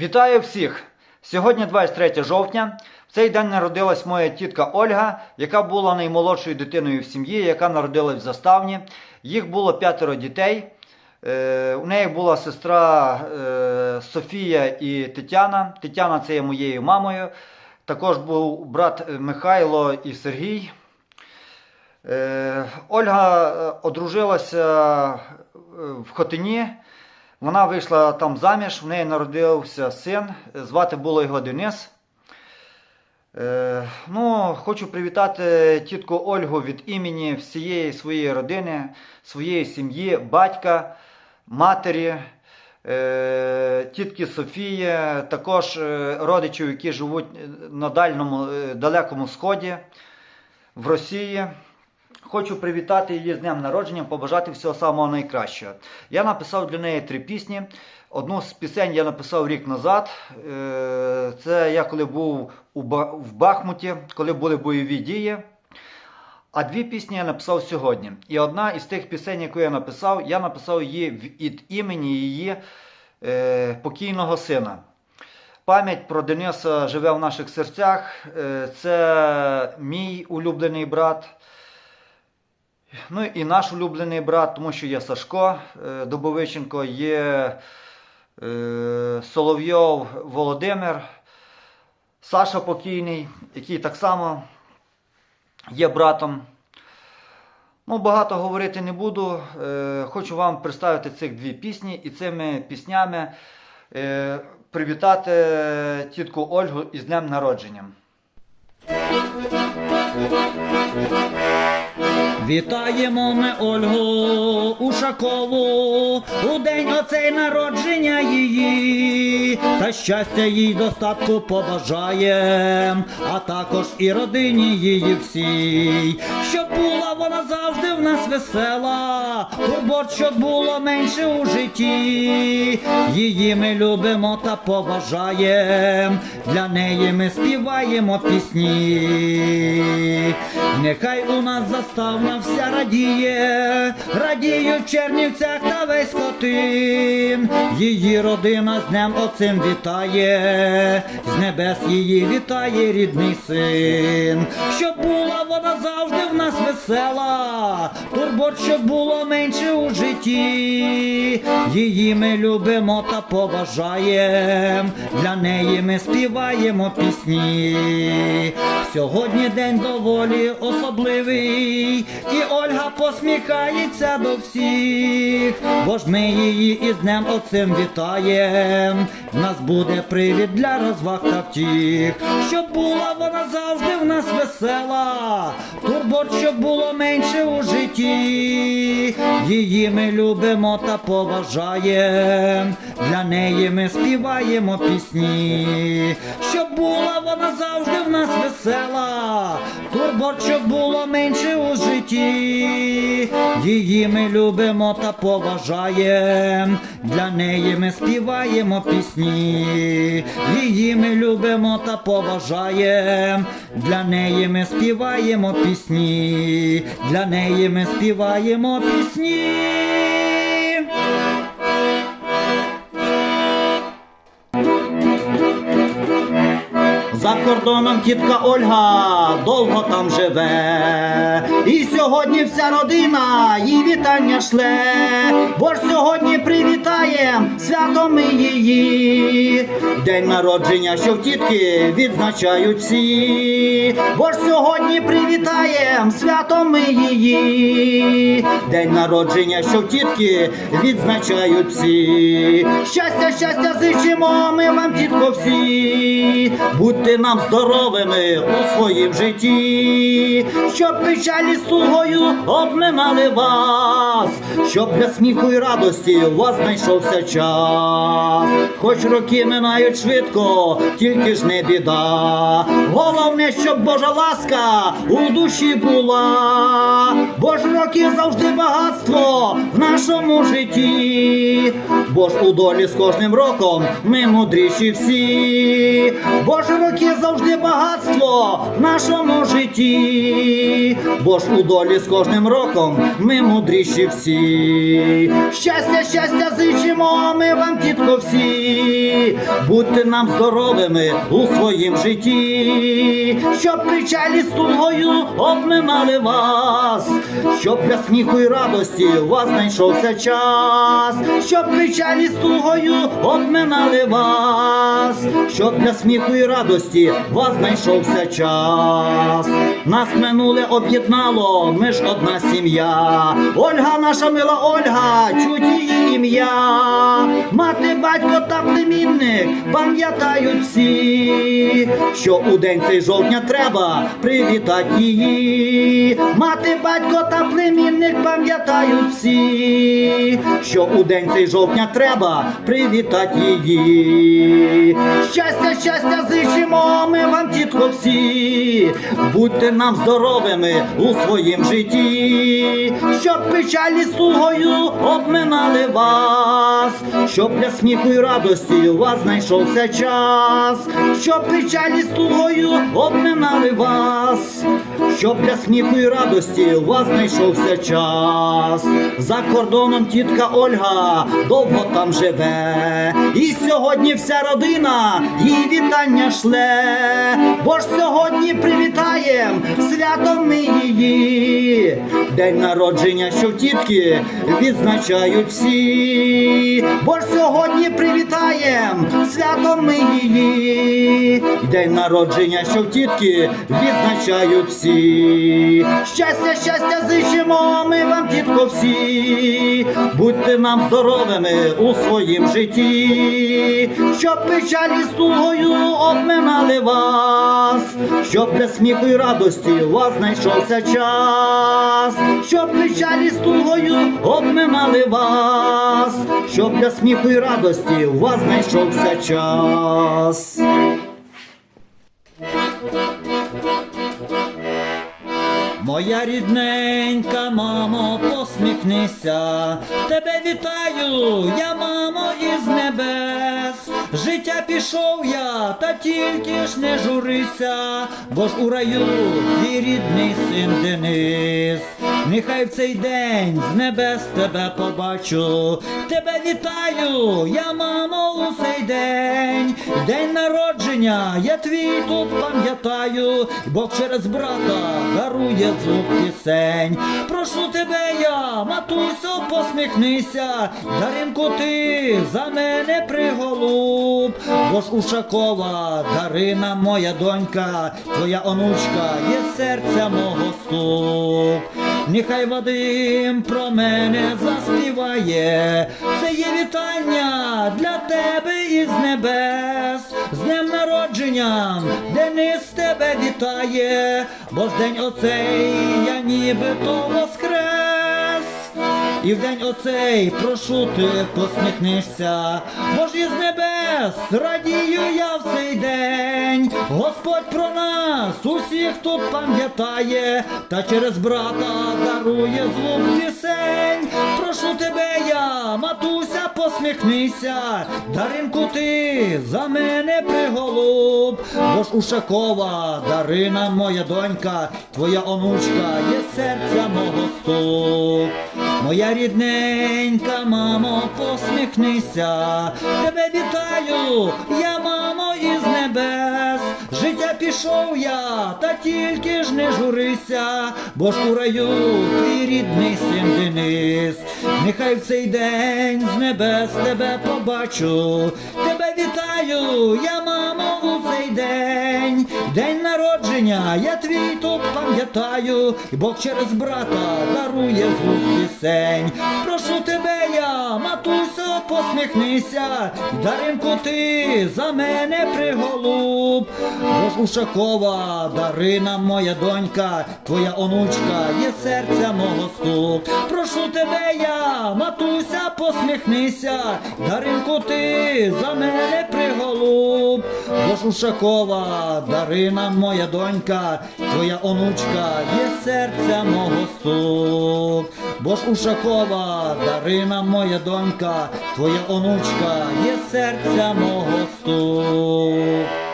Вітаю всіх! Сьогодні 23 жовтня. В цей день народилась моя тітка Ольга, яка була наймолодшою дитиною в сім'ї, яка народилась в заставні. Їх було п'ятеро дітей. Е, У неї була сестра е, Софія і Тетяна. Тетяна це є моєю мамою. Також був брат Михайло і Сергій. Е, Ольга одружилася в Хотині. Вона вийшла там заміж, в неї народився син, звати було його Денис. Е, ну, хочу привітати тітку Ольгу від імені всієї своєї родини, своєї сім'ї, батька, матері, е, тітки Софії, також е, родичів, які живуть на дальному, далекому сході в Росії. Хочу привітати її з днем народження, побажати всього самого найкращого. Я написав для неї три пісні. Одну з пісень я написав рік назад. Е, Це я коли був в Бахмуті, коли були бойові дії. А дві пісні я написав сьогодні. І одна із тих пісень, яку я написав, я написав її від імені її е, покійного сина. Пам'ять про Дениса живе в наших серцях. Е, Це мій улюблений брат. Ну і наш улюблений брат, тому що є Сашко е, Дубовиченко, є е, Соловйов Володимир, Саша покійний, який так само є братом. Ну, багато говорити не буду. Е, хочу вам представити цих дві пісні і цими піснями привітати тітку Ольгу із днем народження. Вітаємо ми Ольгу Ушакову. У день оцей народження її, та щастя їй достатку побажаєм, а також і родині її всій, щоб була вона завжди в нас весела, турбот, щоб було менше у житті. Її ми любимо та поважаєм, для неї ми співаємо пісні. Нехай у нас заставна вся радіє, радіють в Чернівцях та весь Хотин. Її родина з днем оцим вітає, з небес її вітає рідний син. Щоб була вона завжди в нас весела, турбот, щоб було менше у житті. Її ми любимо та поважаєм, для неї ми співаємо пісні. Сьогодні день доволі особливий, і Ольга посміхається до всіх, бо ж ми її із днем оцим вітаєм. В нас буде привід для розваг та втіх, щоб була вона завжди в нас весела, турбот, щоб було менше у житті. Її ми любимо та поважаєм, для неї ми співаємо пісні, щоб була вона завжди в нас весела, турбот, щоб було менше у житті. Її ми любимо та поважаєм, для неї ми співаємо пісні, її ми любимо та поважаєм, для неї ми співаємо пісні, для неї ми співаємо пісні. Кордоном тітка Ольга довго там живе. І сьогодні вся родина їй вітання шле. Бо ж сьогодні привітаєм свято ми її. День народження, що в тітки відзначають всі. Бо ж сьогодні привітаєм свято ми її. День народження, що в тітки відзначають всі. Щастя, щастя, зичимо ми вам, тітко, всі. Будьте нам здоровими у своїм житті, щоб печалі слугою обминали вас, щоб для сміху і радості у вас знайшовся час. Хоч роки минають швидко, тільки ж не біда. Головне, щоб Божа ласка у душі була, бо ж роки завжди багатство в нашому житті, бо ж у долі з кожним роком ми мудріші всі, бо ж роки завжди багатство в нашому житті, бо ж у долі з кожним роком ми мудріші всі. Щастя, щастя, зичимо ми вам, тітко, всі, будьте нам здоровими у своїм житті, щоб печалі з тугою обминали вас, щоб для сміху і радості у вас знайшовся час, щоб печалі з тугою обминали вас, щоб для сміху і радості вас знайшовся час. Нас минуле об'єднало, ми ж одна сім'я. Ольга, наша мила Ольга, чуть її ім'я. Мати, батько племінник пам'ятають всі, що у день цей жовтня треба привітати її. Мати, батько та племінник пам'ятають всі, що у день цей жовтня треба привітати її. Щастя, щастя, зичимо ми вам, тітко, всі. Будьте нам здоровими у своїм житті, щоб печалі з тугою обминали вас, щоб для сміху і радості у вас знайшовся час, щоб печалі з тугою обминали вас, щоб для сміху і радості у вас знайшовся час. За кордоном тітка Ольга довго там живе, і сьогодні вся родина їй вітання шле, бо ж сьогодні привітаєм святом ми її. День народження, що тітки відзначають всі, сьогодні привітаєм святом ми її. День народження, що в тітки відзначають всі. Щастя, щастя, зичимо ми вам, тітко, всі. Будьте нам здоровими у своїм житті, щоб печалі з тугою обминали вас, щоб для сміху і радості у вас знайшовся час, щоб печалі з тугою обминали вас, щоб для сміху радості у вас знайшовся час. Моя рідненька, мамо, посміхнися, тебе вітаю, я, мамо, із небес. Життя пішов я, та тільки ж не журися, бо ж у раю твій рідний син Денис. Нехай в цей день з небес тебе побачу, тебе вітаю, я, мамо, у цей день. День народження, я твій тут пам'ятаю, Бог через брата дарує звук пісень. Прошу тебе я, матусю, посміхнися, Даринку, ти за мене приголуб, бо ж Ушакова, Дарина, моя донька, твоя онучка є серця мого ступ. Нехай Вадим про мене заспіває, це є вітання для тебе із небес, з днем народженням, Денис тебе вітає, бо ж день оцей я нібито воскрес. І в день оцей прошу ти посміхнешся, бо ж із небес радію я в цей день. Господь про нас усіх тут пам'ятає, та через брата дарує звук пісень. Прошу тебе я, матуся, посміхнися, Даринку ти за мене приголуб, бо ж Ушакова, Дарина, моя донька, твоя онучка є серця мого ступ. Моя рідненька, мамо, посміхнися, тебе вітаю, я, мамо, із небес. Життя пішов я, та тільки ж не журися, бо ж у раю твій рідний син Денис. Нехай в цей день з небес тебе побачу, тебе вітаю, я, мамо, у цей день. День народження, я твій тут пам'ятаю, Бог через брата дарує звук пісень. Прошу тебе я, матусю, посміхнися, Даринку, ти за мене приголуб. Бо Ушакова, Дарина, моя донька, твоя онучка є серця мого стук. Прошу тебе я, матуся, посміхнися, Даринку, ти за мене приголуб. Бо Ушакова, Дарина, моя донька, твоя онучка є серця мого стук. Бо Ушакова, Дарина, моя донька, твоя онучка є серця мого стук.